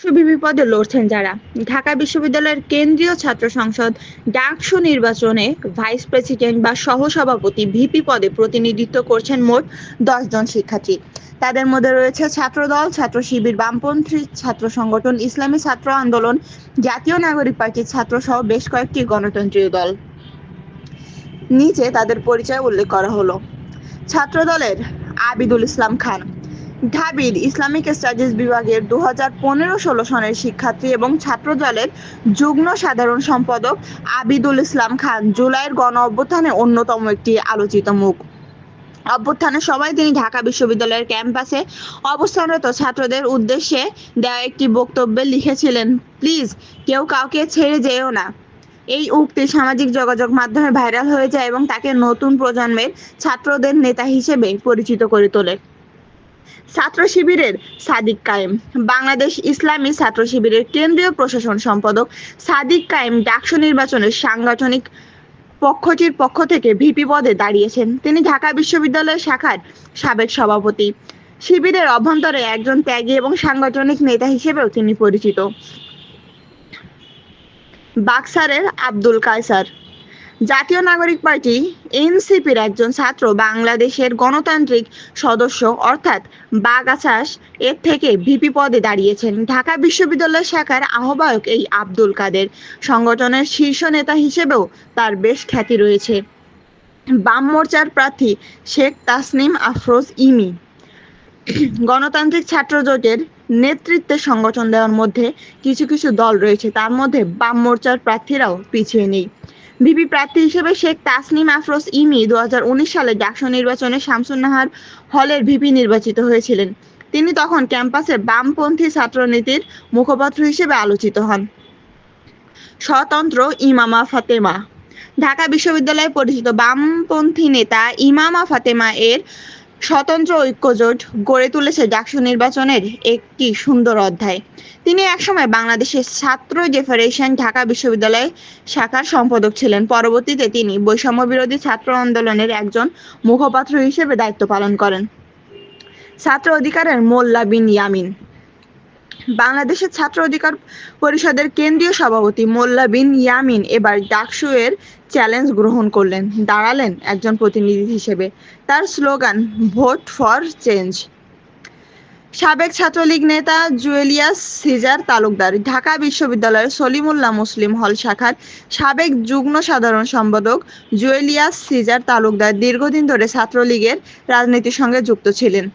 সুবিবি পদে লড়ছেন যারা। ঢাকা বিশ্ববিদ্যালয়ের কেন্দ্রীয় ছাত্র সংসদ ডাকসু নির্বাচনে ভাইস প্রেসিডেন্ট বা সহসভাপতি ভিপি পদে প্রতিনিধিত্ব করছেন মোট জন শিক্ষার্থী। তাদের মধ্যে রয়েছে ছাত্রদল, ছাত্র শিবির, বামপন্থী ছাত্র সংগঠন, ইসলামী ছাত্র আন্দোলন, জাতীয় নাগরিক পার্টির ছাত্র সহ বেশ কয়েকটি গণতন্ত্রীয় দল। নিচে তাদের পরিচয় উল্লেখ করা হলো। ছাত্রদলের আবিদুল ইসলাম খান। ঢাবির ইসলামিক স্টাডিজ বিভাগের দু হাজার পনেরো ষোলো সনের শিক্ষার্থী এবং ছাত্রদলের যুগ্ম সাধারণ সম্পাদক আবিদুল ইসলাম খান জুলাইয়ের গণ অভ্যুত্থানে অন্যতম একটি আলোচিত মুখ। অভ্যুত্থানের সময় তিনি ঢাকা বিশ্ববিদ্যালয়ের ক্যাম্পাসে অবস্থানরত ছাত্রদের উদ্দেশ্যে দেওয়া একটি বক্তব্যে লিখেছিলেন, প্লিজ, কেউ কাউকে ছেড়ে যেও না। এই উক্তি সামাজিক যোগাযোগ মাধ্যমে ভাইরাল হয়ে যায় এবং তাকে নতুন প্রজন্মের ছাত্রদের নেতা হিসেবে পরিচিত করে তোলে। ছাত্র শিবিরের সাদিক কায়েম। বাংলাদেশ ইসলামী ছাত্র শিবিরের কেন্দ্রীয় প্রশাসন সম্পাদক সাদিক কায়েম ডাকসু নির্বাচনের সাংগঠনিক পক্ষটির পক্ষ থেকে ভিপি পদে দাঁড়িয়েছেন। তিনি ঢাকা বিশ্ববিদ্যালয় শাখার সাবেক সভাপতি। শিবিরের অভ্যন্তরে একজন ত্যাগী এবং সাংগঠনিক নেতা হিসেবেও তিনি পরিচিত। বাক্সারের আব্দুল কায়সার জাতীয় নাগরিক পার্টি, এনসিপির একজন ছাত্র বাংলাদেশের গণতান্ত্রিক সদস্য, অর্থাৎ বাগাছাস, এর থেকে ভিপি পদে দাঁড়িয়েছেন। ঢাকা বিশ্ববিদ্যালয় শাখার আহ্বায়ক এই আব্দুল কাদের। সংগঠনের শীর্ষ নেতা হিসেবেও তার বেশ খ্যাতি রয়েছে। বাম মোর্চার প্রার্থী শেখ তাসনিম আফরোজ ইমি। গণতান্ত্রিক ছাত্র জোটের নেতৃত্বে সংগঠন দেওয়ার মধ্যে কিছু কিছু দল রয়েছে। তার মধ্যে বাম মোর্চার প্রার্থীরাও পিছিয়ে নেই। ভিপি প্রার্থী হিসেবে শেখ তাসনিম আফরোজ ইমি দু হাজার উনিশ সালে ডাকসু নির্বাচনে শামসুন্নাহার হলের ভিপি নির্বাচিত হয়েছিলেন। তিনি তখন ক্যাম্পাসে বামপন্থী ছাত্রনীতির মুখপাত্র হিসেবে আলোচিত হন। স্বতন্ত্র ইমামা ফাতেমা। ঢাকা বিশ্ববিদ্যালয়ে পরিচিত বামপন্থী নেতা ইমামা ফাতেমা এর স্বতন্ত্র ঐক্যজোট গড়ে তুলেছে ডাকসু নির্বাচনের একটি সুন্দর অধ্যায়। তিনি একসময় বাংলাদেশের ছাত্র জেফারেশন ঢাকা বিশ্ববিদ্যালয় শাখার সম্পাদক ছিলেন। পরবর্তীতে তিনি বৈষম্য বিরোধী ছাত্র আন্দোলনের একজন মুখপাত্র হিসেবে দায়িত্ব পালন করেন। ছাত্র অধিকারের মোল্লা বিন ইয়ামিন। বাংলাদেশের ছাত্র অধিকার পরিষদের কেন্দ্রীয় সভাপতি মোল্লা বিন ইয়ামিন এবার ডাকসু এর চ্যালেঞ্জ গ্রহণ করলেন। দাঁড়ালেন একজন প্রতিনিধি হিসেবে। তার স্লোগান, ভোট ফর চেঞ্জ সাবেক ছাত্রলীগ নেতা জুয়েলিয়াস সিজার তালুকদার, ঢাকা বিশ্ববিদ্যালয়ের সলিমুল্লাহ মুসলিম হল শাখার সাবেক যুগ্ম সাধারণ সম্পাদক জুয়েলিয়াস সিজার তালুকদার দীর্ঘদিন ধরে ছাত্রলীগের রাজনীতির সঙ্গে যুক্ত ছিলেন।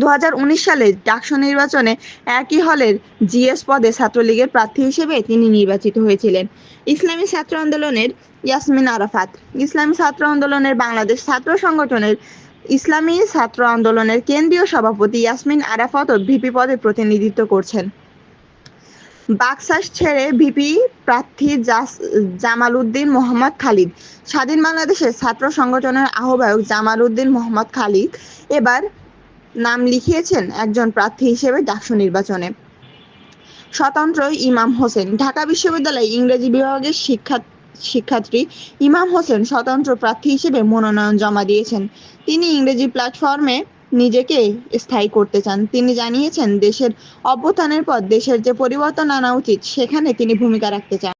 দু হাজার উনিশ সালে ডাকসু নির্বাচনে একই হলের জিএস পদে ছাত্রলীগের প্রার্থী হিসেবে তিনি নির্বাচিত হয়েছিলেন। ইসলামী ছাত্র আন্দোলনের ইয়াসমিন আরাফাত। ইসলামী ছাত্র আন্দোলনের বাংলাদেশ ছাত্র সংগঠনের ইসলামী ছাত্র আন্দোলনের কেন্দ্রীয় সভাপতি ইয়াসমিন আরাফাতও ভিপি পদে প্রতিনিধিত্ব করছেন। বাকশাস ছেড়ে ভিপি প্রার্থী জামাল উদ্দিন মোহাম্মদ খালিদ। স্বাধীন বাংলাদেশের ছাত্র সংগঠনের আহ্বায়ক জামাল উদ্দিন মোহাম্মদ খালিদ এবার নাম লিখিয়েছেন একজন প্রার্থী হিসেবে ডাকসু নির্বাচনে। স্বতন্ত্র ইমাম হোসেন, ঢাকা বিশ্ববিদ্যালয় ইংরেজি বিভাগের শিক্ষা শিক্ষার্থী ইমাম হোসেন স্বতন্ত্র প্রার্থী হিসেবে মনোনয়ন জমা দিয়েছেন। তিনি ইংরেজি প্ল্যাটফর্মে নিজেকে স্থায়ী করতে চান। তিনি জানিয়েছেন, দেশের অভ্যুত্থানের পর দেশের যে পরিবর্তন আনা উচিত, সেখানে তিনি ভূমিকা রাখতে চান।